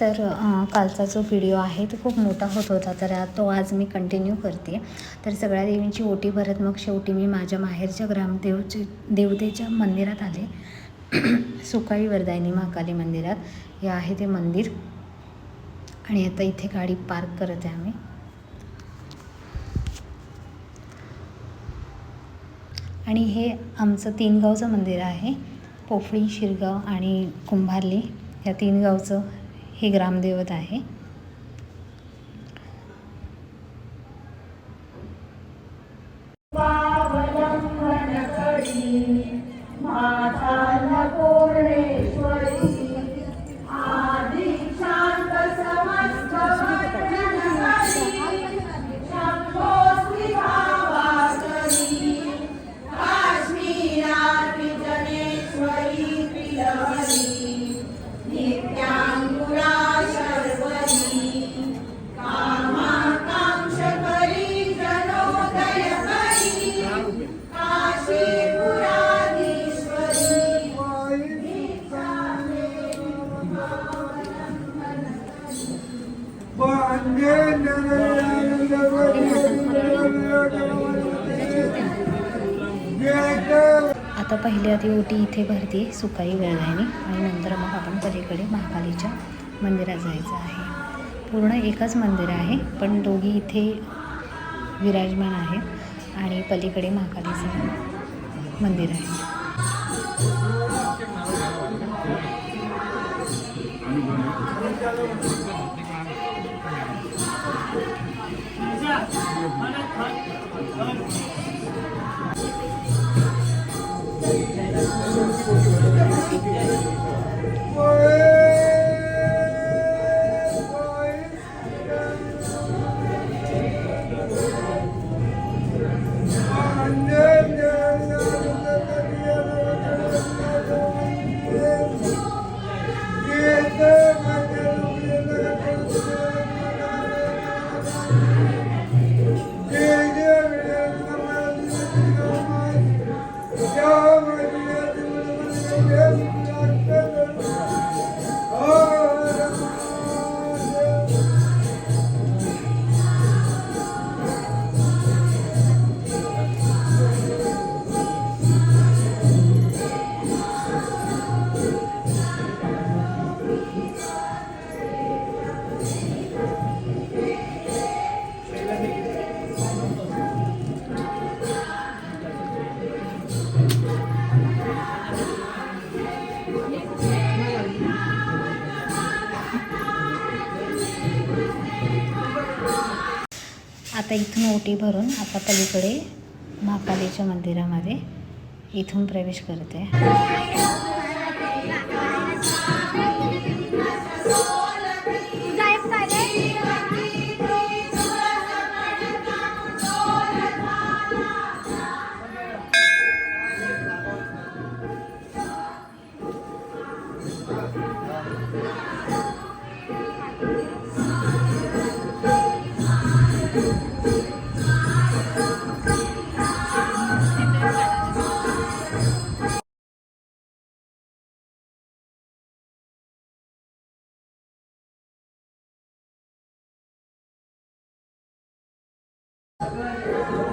तर कालचा जो व्हिडिओ आहे तो खूप मोठा होत होता. तर तो आज मी कंटिन्यू करते. तर सगळ्या देवींची ओटी भरत मग शेवटी मी माझ्या माहेरच्या ग्रामदेवचे देवतेच्या मंदिरात आले. सुकाळी वरदायनी महाकाली मंदिरात. हे आहे ते मंदिर. आणि आता इथे गाडी पार्क करत आहे आम्ही. आणि हे आमचं तीन गावचं मंदिर आहे. पोफळी शिरगाव आणि कुंभारली. या तीन गावचं हे ग्रामदैवत आहे. आपली आधी ओटी इथे भरते सुकाई वेळाने आणि नंतर मग आपण पलीकडे महाकालीच्या मंदिरात जायचं आहे. पूर्ण एकच मंदिर आहे पण दोघी इथे विराजमान आहेत आणि पलीकडे महाकालीचं मंदिर आहे. आता ओटी भरून आता पलीकडे महाकालीच्या मंदिरामध्ये इथून प्रवेश करते. 哎呀！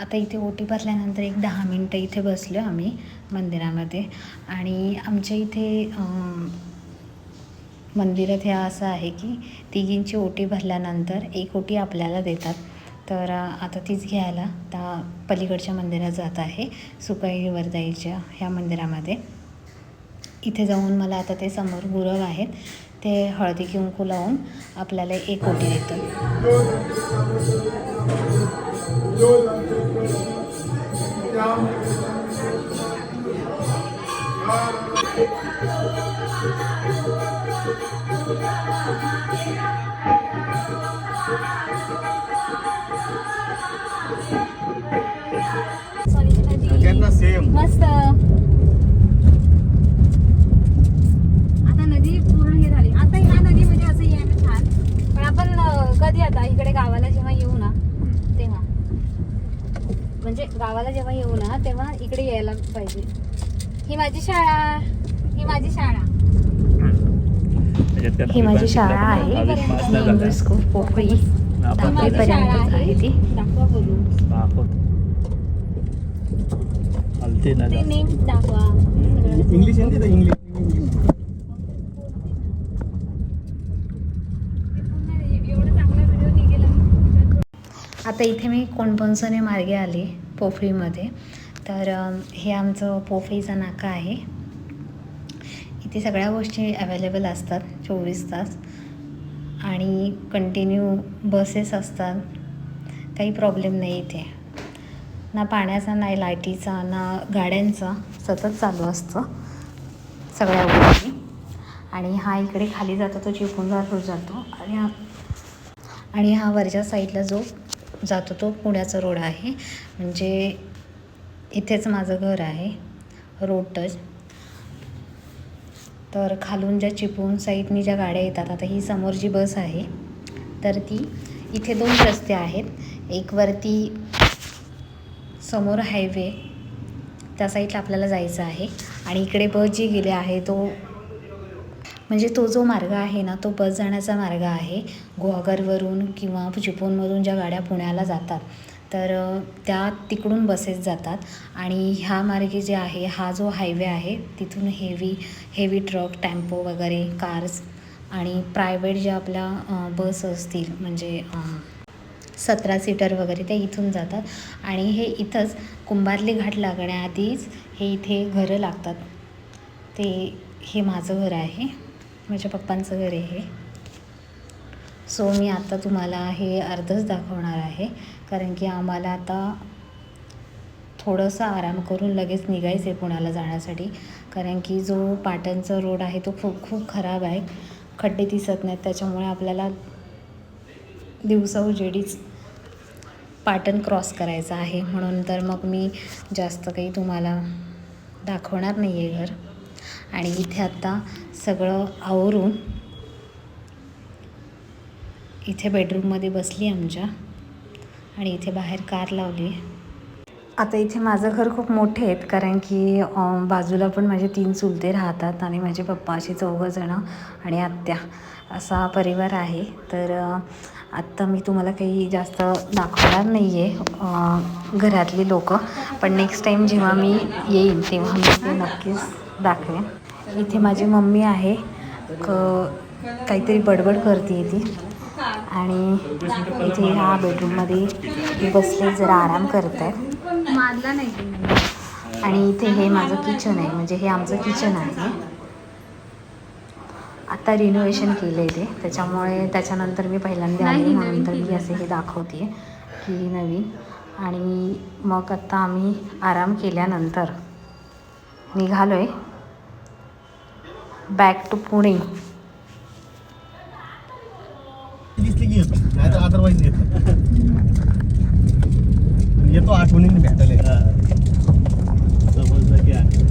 आता इथे ओटी भरल्यानंतर एक दहा मिनटं इथे बसलो आम्ही मंदिरामध्ये. आणि आमच्या इथे मंदिरात हे असं आहे की तिघींची ओटी भरल्यानंतर एक ओटी आपल्याला देतात. तर आता तीच घ्यायला त्या पलीकडच्या मंदिरात जात आहे सुकाई वरदाईच्या ह्या मंदिरामध्ये. इथे जाऊन मला आता ते समोर गुरव आहेत ते हळदी कुंकू लावून आपल्याला एक ओटी देतात. सेम मस्त. आता नदी पूर्ण हे झाली. आता ह्या नदी म्हणजे असं यायला छान. पण आपण कधी आता इकडे गावाला जेव्हा येऊ ना तेव्हा. म्हणजे गावाला जेव्हा येऊ ना तेव्हा इकडे यायला पाहिजे. ही माझी शाळा. ही माझी शाळा. ही माझी शाळा आहे. इंग्लिश स्कूल ही शाळा दहावीपर्यंतच आहे ती. इंग्लिश इंग्लिश एवढं चांगला व्हिडिओ निघेल आता इथे मी कोणपणसने मार्गे आले पोफळीमध्ये. तर हे आमचं पोफळीचा नाका आहे. इथे सगळ्या गोष्टी अवेलेबल असतात चोवीस तास. आणि कंटिन्यू बसेस असतात. काही प्रॉब्लेम नाही इथे. ना पाण्याचा नाही लाईटीचा ना गाड्यांचा. सतत चालू असतं. सगळ्या गोष्टी. आणि हा इकडे खाली जातो तो चिपळूणला रोड जातो. आणि हा आणि हा वरच्या साईडला जो जातो तो पुण्याचा रोड आहे. म्हणजे इथेच माझं घर आहे. रोड टच तर खालून ज्या चिपळूण साईडनी ज्या गाड्या येतात आता ही समोर जी बस आहे. तर ती इथे दोन रस्ते आहेत. एक वरती समोर हायवे त्या साईडला आपल्याला जायचं आहे. आणि इकडे बस जी गेले आहे तो म्हणजे तो जो मार्ग आहे ना तो बस जाण्याचा मार्ग आहे. गुहागरवरून किंवा चिपळूणमधून ज्या गाड्या पुण्याला जातात तर त्या तिकडून बसेस जातात आणि ह्या मार्गे जे आहे हा जो हायवे आहे तिथून हेवी हेवी ट्रक टेम्पो वगैरे कार्स आणि प्रायव्हेट ज्या आपल्या बस असतील म्हणजे सतरा सीटर वगैरे त्या इथून जातात आणि हे इथंच कुंभारली घाट लागण्याआधीच हे इथे घरं लागतात. ते हे माझं घर आहे. माझ्या पप्पांचं घर आहे हे. सो मी आता तुम्हाला हे अर्धच दाखवणार आहे. कारण की आम्हाला आता थोडंसं आराम करून लगेच निघायचं आहे पुण्याला जाण्यासाठी. कारण की जो पाटणचा रोड आहे तो खूप खूप खराब आहे. खड्डे दिसत नाहीत. त्याच्यामुळे आपल्याला दिवसा उजेडीच पाटण क्रॉस करायचं आहे. म्हणून तर मग मी जास्त काही तुम्हाला दाखवणार नाही आहे घर. आणि इथे आत्ता सगळं आवरून इथे बेडरूममध्ये बसली आमच्या. आणि इथे बाहेर कार लावली आता इथे माझं घर खूप मोठे आहेत कारण की बाजूला पण माझे तीन चुलते राहतात आणि माझे पप्पा असे चौघंजणं आणि आत्या असा परिवार आहे. तर आत्ता मी तुम्हाला काही जास्त दाखवणार नाही आहे घरातली लोक. पण नेक्स्ट टाईम जेव्हा मी येईन तेव्हा मी ते नक्कीच दाखवेन. इथे माझी मम्मी आहे क काहीतरी बडबड करते ती. आणि इथे ह्या बेडरूममध्ये बसले जरा आराम करत आहेत. मारला नाही आणि इथे हे माझं किचन आहे म्हणजे हे आमचं किचन आहे. आता रिनोव्हेशन केलं आहे ते. त्याच्यामुळे त्याच्यानंतर मी पहिल्यांदा आले नाही, म्हणून नवीन तर मी. असे हे दाखवते की नवीन. आणि मग आता आम्ही आराम केल्यानंतर निघालो आहे बॅक टू पुणे. अदरवाईज येतो येतो आठवणीने भेटायला. समजलं की आहे.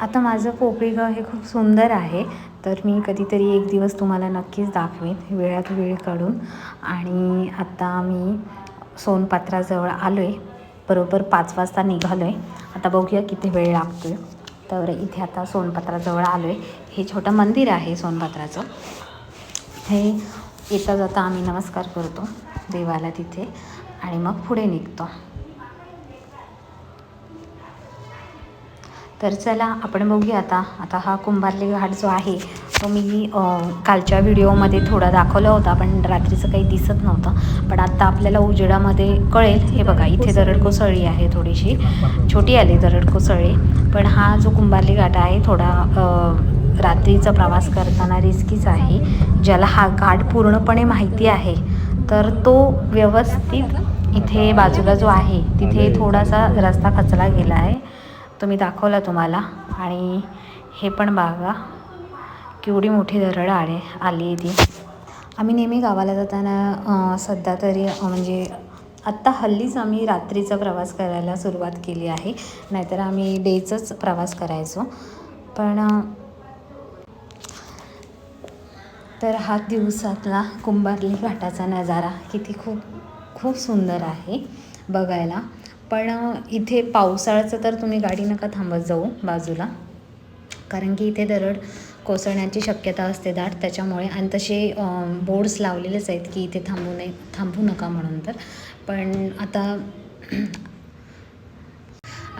आता माझं पोपळीगाव हे खूप सुंदर आहे तर मी कधीतरी एक दिवस तुम्हाला नक्कीच दाखवेन वेळात वेळ काढून. आणि आता मी सोनपात्राजवळ आलो आहे बरोबर पाच वाजता निघालो आहे आता बघूया किती वेळ लागतो आहे तर इथे आता सोनपात्राजवळ आलो आहे हे छोटं मंदिर आहे सोनपात्राचं. हे येता जाता आम्ही नमस्कार करतो देवाला तिथे आणि मग पुढे निघतो. तर चला आपण बघूया आता. आता हा कुंभारली घाट जो आहे तो मी कालच्या व्हिडिओमध्ये थोडा दाखवला होता पण रात्रीचं काही दिसत नव्हतं. पण आत्ता आपल्याला उजेडामध्ये कळेल हे बघा इथे दरड कोसळली आहे थोडीशी. छोटी आली दरड कोसळली पण हा जो कुंभारली घाट आहे थोडा रात्रीचा प्रवास करताना रिस्कीच आहे. ज्याला हा घाट पूर्णपणे माहिती आहे तर तो व्यवस्थित इथे बाजूला जो आहे तिथे थोडासा रस्ता खचला गेला आहे. तो मी दाखवला तुम्हाला. आणि हे पण बघा. केवढी मोठी दरड आले आली ती. आम्ही नेहमी गावाला जाताना सध्या तरी म्हणजे आत्ता हल्लीच आम्ही रात्रीचा प्रवास करायला सुरुवात केली आहे. नाहीतर आम्ही डेचाच प्रवास करायचो. पण तर हा दिवसातला कुंभारली घाटाचा नजारा किती खूप खूप सुंदर आहे बघायला. पण इथे पावसाळ्याचं तर तुम्ही गाडी नका थांबत जाऊ बाजूला. कारण की इथे दरड कोसळण्याची शक्यता असते दाट त्याच्यामुळे. आणि तसे बोर्ड्स लावलेलेच आहेत की इथे थांबू नये थांबू नका म्हणून तर. पण आता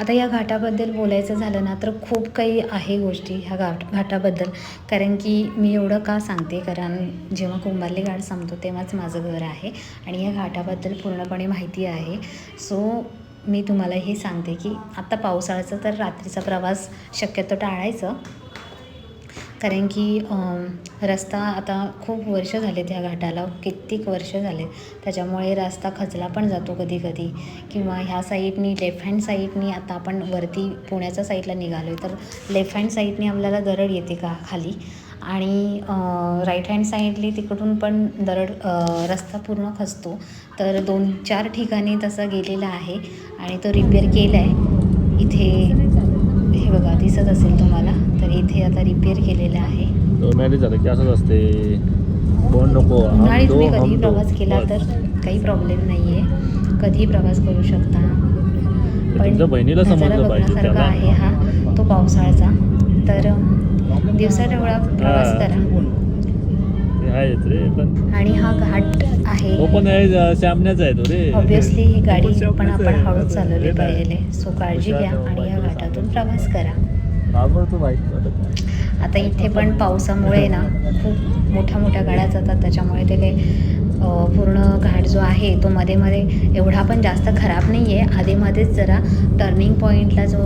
आता या घाटाबद्दल बोलायचं झालं ना तर खूप काही आहे गोष्टी ह्या घाट घाटाबद्दल. कारण की मी एवढं का सांगते? कारण जेव्हा कुंभारली घाट संपतो तेव्हाच माझं घर आहे. आणि या घाटाबद्दल पूर्णपणे माहिती आहे. सो मी तुम्हाला हे सांगते की आत्ता पावसाळ्याचा तर रात्रीचा प्रवास शक्यतो टाळायचं. कारण की रस्ता आता खूप वर्ष झाले त्या घाटाला कित्येक वर्ष झाले त्याच्यामुळे रस्ता खचला पण जातो कधी कधी किंवा ह्या साईडनी लेफ्ट हँड साईडनी आता आपण वरती पुण्याच्या साईडला निघालो आहे तर लेफ्ट हँड साईडनी आपल्याला दरड येते का खाली? आणि राईट हँड साईडली तिकडून पण दरड रस्ता पूर्ण खचतो. तर दोन चार ठिकाणी तसा गेलेला आहे आणि तो रिपेअर केला आहे इथे बघा दिसत असेल तुम्हाला तर इथे आता रिपेअर केलेलं आहे मॅरेज झालं की असंच असते कोण नको हम उन्हाळी दो तुम्ही कधीही. प्रवास केला. तर काही प्रॉब्लेम नाही आहे कधीही प्रवास करू शकता तुमच्या बहिणीला नजारा समजलं पाहिजे बघण्यासारखा त्याला. आहे हा तो पावसाळ्याचा तर दिवसाच्या वेळा प्रवास हा. करा पण आणि हा घाट आहे तो पण आहे श्यामण्याचा आहे तो रे ऑब्विसली ही गाडी तो पण आपण. हळूच चालवली हे. पाहिजे सो काळजी घ्या आणि घाटातून प्रवास करा. आता इथे पण पावसामुळे ना खूप मोठ्या मोठ्या गाड्या जातात. त्याच्यामुळे ते काही अ, पूर्ण घाट जो आहे तो मध्ये मध्ये एवढा पण जास्त खराब नाही आहे आधीमध्येच जरा टर्निंग पॉईंटला जो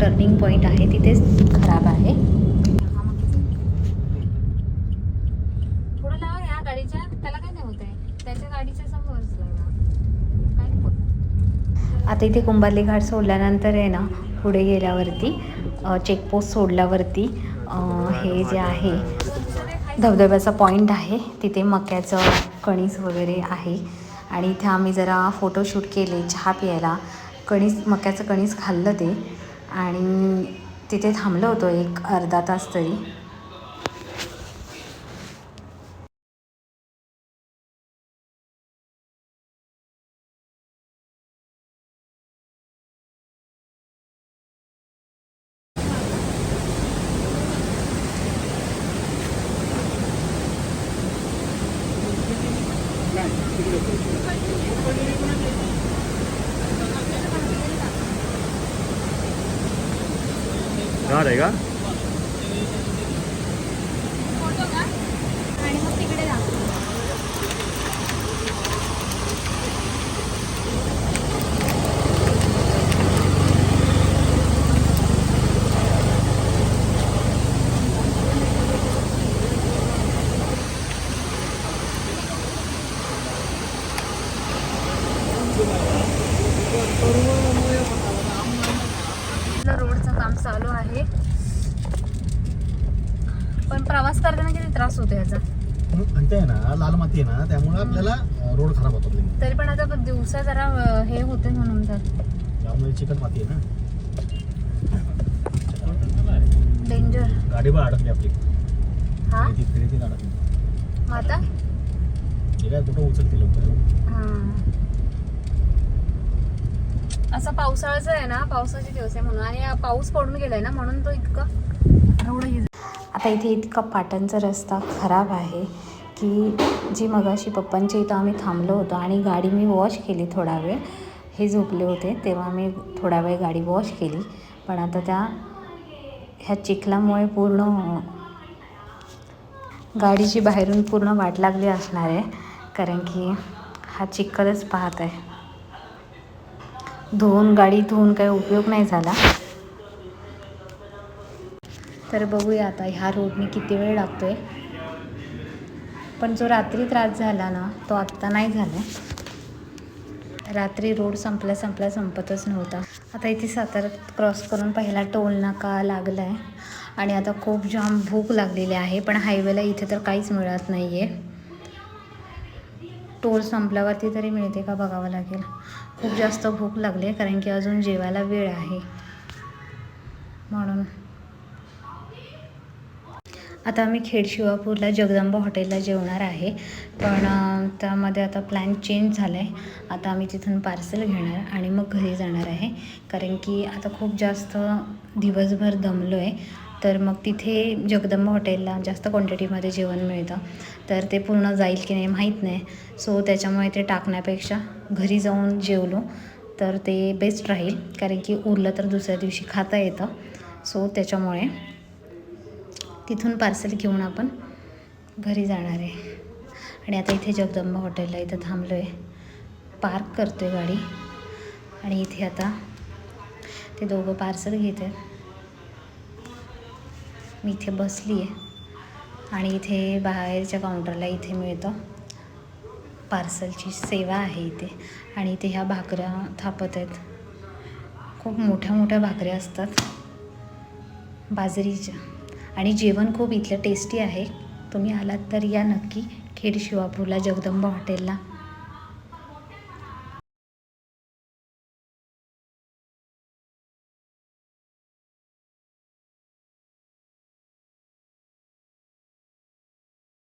टर्निंग पॉईंट आहे तिथेच खराब आहे. पुढे लावा या गाडीच्या त्याला काय नाही होत आहे. त्याच्या गाडीच्या समोरच लावा काय नाही होत. आता इथे कुंभारली घाट सोडल्यानंतर आहे ना पुढे गेल्यावरती चेकपोस्ट सोडल्यावरती हे जे आहे धबधब्याचा पॉईंट आहे तिथे मक्याचं कणीस वगैरे आहे. आणि इथे आम्ही जरा फोटोशूट केले चहा प्यायला. कणीस मक्याचं कणीस खाल्लं ते. आणि तिथे थांबलो होतो एक अर्धा तास तरी. आहे का फोटो का आणि मग तिकडे जा रोडचं काम चालू आहे पण प्रवास करताना किती त्रास होतो याचा आणि ते आहे ना लाल माती आहे ना त्यामुळे आपल्याला रोड खराब होतात लगेच. तरी पण आता दिवसा जरा हे होते म्हणून तर. त्यामुळे चिकट माती आहे ना? डेंजर गाडी पण अडकली आपली. हा? अडकली. मग आता? काय कुठं उचलते लवकर? हा. असं पावसाळ्याचं आहे ना पावसाचे दिवस आहे म्हणून. आणि हा पाऊस पडून गेलाय ना म्हणून तो इतका एवढं आता इथे इतका पाटणचा रस्ता खराब आहे. की जी मगाशी पप्पांच्या इथं आम्ही थांबलो होतो आणि गाडी मी वॉश केली थोडा वेळ. हे झोपले होते तेव्हा मी थोडा वेळ गाडी वॉश केली. पण आता त्या ह्या चिखलामुळे पूर्ण गाडीची बाहेरून पूर्ण वाट लागली असणार आहे. कारण की हा चिखलच पाहत आहे. धुवून गाडी धुवून काही उपयोग नाही झाला. तर बघूया आता ह्या रोडने किती वेळ लागतो आहे पण जो रात्री त्रास झाला ना तो आत्ता नाही झाला. रात्री रोड संपला संपला संपतच नव्हता. आता इथे साताऱ्यात क्रॉस करून पहिला टोल नाका लागला आहे आणि आता खूप जाम भूक लागलेली आहे पण हायवेला इथे तर काहीच मिळत नाही आहे टोल संपल्यावरती तरी मिळते का बघावं लागेल. खूप जास्त भूक लागली आहे कारण की अजून जेवायला वेळ आहे. म्हणून आता आम्ही खेड शिवापूरला जगदंबा हॉटेलला जेवणार आहे. पण त्यामध्ये आता प्लॅन चेंज झाला आहे आता आम्ही तिथून पार्सल घेणार आणि मग घरी जाणार आहे. कारण की आता खूप जास्त दिवसभर दमलो आहे तर मग तिथे जगदंबा हॉटेलला जास्त क्वांटिटीमध्ये जेवण मिळतं. तर ते पूर्ण जाईल की नाही माहीत नाही. सो त्याच्यामुळे ते टाकण्यापेक्षा घरी जाऊन जेवलो. तर ते बेस्ट राहील. कारण की उरलं तर दुसऱ्या दिवशी खाता येतं. सो त्याच्यामुळे तिथून पार्सल घेऊन आपण घरी जाणार आहे. आणि आता इथे जगदंबा हॉटेलला इथं थांबलो आहे पार्क करतो आहे गाडी. आणि इथे आता ते दोघं पार्सल घेत आहेत. मी इथे बसली आहे. आणि इथे बाहेरच्या काउंटरला इथे मिळतं पार्सलची सेवा आहे इथे. आणि इथे ह्या भाकऱ्या थापत आहेत. खूप मोठ्या मोठ्या भाकऱ्या असतात. बाजरीच्या. आणि जेवण खूप इथलं टेस्टी आहे. तुम्ही आलात तर या नक्की. खेड शिवापूरला जगदंबा हॉटेलला